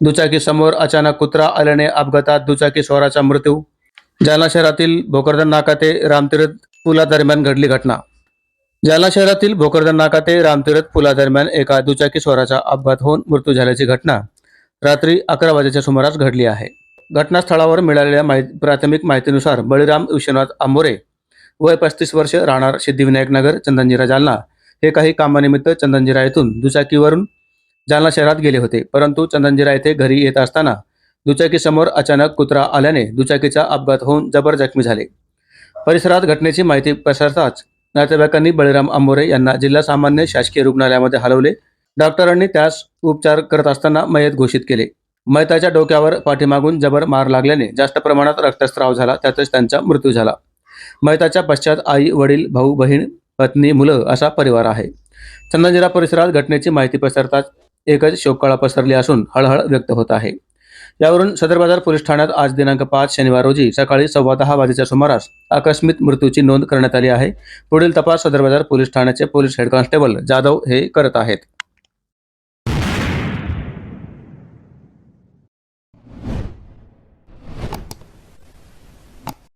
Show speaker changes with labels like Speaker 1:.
Speaker 1: दुचाकीसमोर अचानक कुत्रा आल्याने अपघातात दुचाकी स्वाराचा मृत्यू. जालना शहरातील भोकरदन नाका ते रामतीर्थ पुलादरम्यान घडली घटना. जालना शहरातील भोकरदन नाका ते रामतीर्थ पुलादरम्यान एका दुचाकी स्वाराचा अपघात होऊन मृत्यू झाल्याची घटना रात्री अकरा वाजेच्या सुमारास घडली आहे. घटनास्थळावर मिळालेल्या माहिती प्राथमिक माहितीनुसार बळीराम विश्वनाथ आंबोरे वय पस्तीस वर्ष राहणार सिद्धिविनायक नगर चंदनजिरा जालना. हे काही कामानिमित्त चंदनजिरा येथून दुचाकीवरून जालना शहरात गेले होते. परंतु चंदनजिरा येथे घरी येत असताना दुचाकीसमोर अचानक कुत्रा आल्याने दुचाकीचा अपघात होऊन जबर जखमी झाले. परिसरात घटनेची माहिती पसरताच नातेवाईकांनी बळीराम आंबोरे यांना जिल्हा सामान्य शासकीय रुग्णालयामध्ये हलवले. डॉक्टरांनी त्यास उपचार करत असताना मयत घोषित केले. मयताच्या डोक्यावर पाठीमागून जबर मार लागल्याने जास्त प्रमाणात रक्तस्राव झाला त्यातच त्यांचा मृत्यू झाला. मयताच्या पश्चात आई वडील भाऊ बहीण पत्नी मुलं असा परिवार आहे. चंदनजिरा परिसरात घटनेची माहिती पसरताच एकच शोककळा पसरली असून हळहळ व्यक्त होत आहे. यावरून सदर बाजार पोलीस ठाण्यात आज दिनांक पाच शनिवार रोजी सकाळी सव्वा दहा वाजेच्या सुमारास आकस्मिक मृत्यूची नोंद करण्यात आली आहे. पुढील तपास सदर बाजार पोलीस ठाण्याचे पोलीस हेड कॉन्स्टेबल जाधव हे करत आहेत.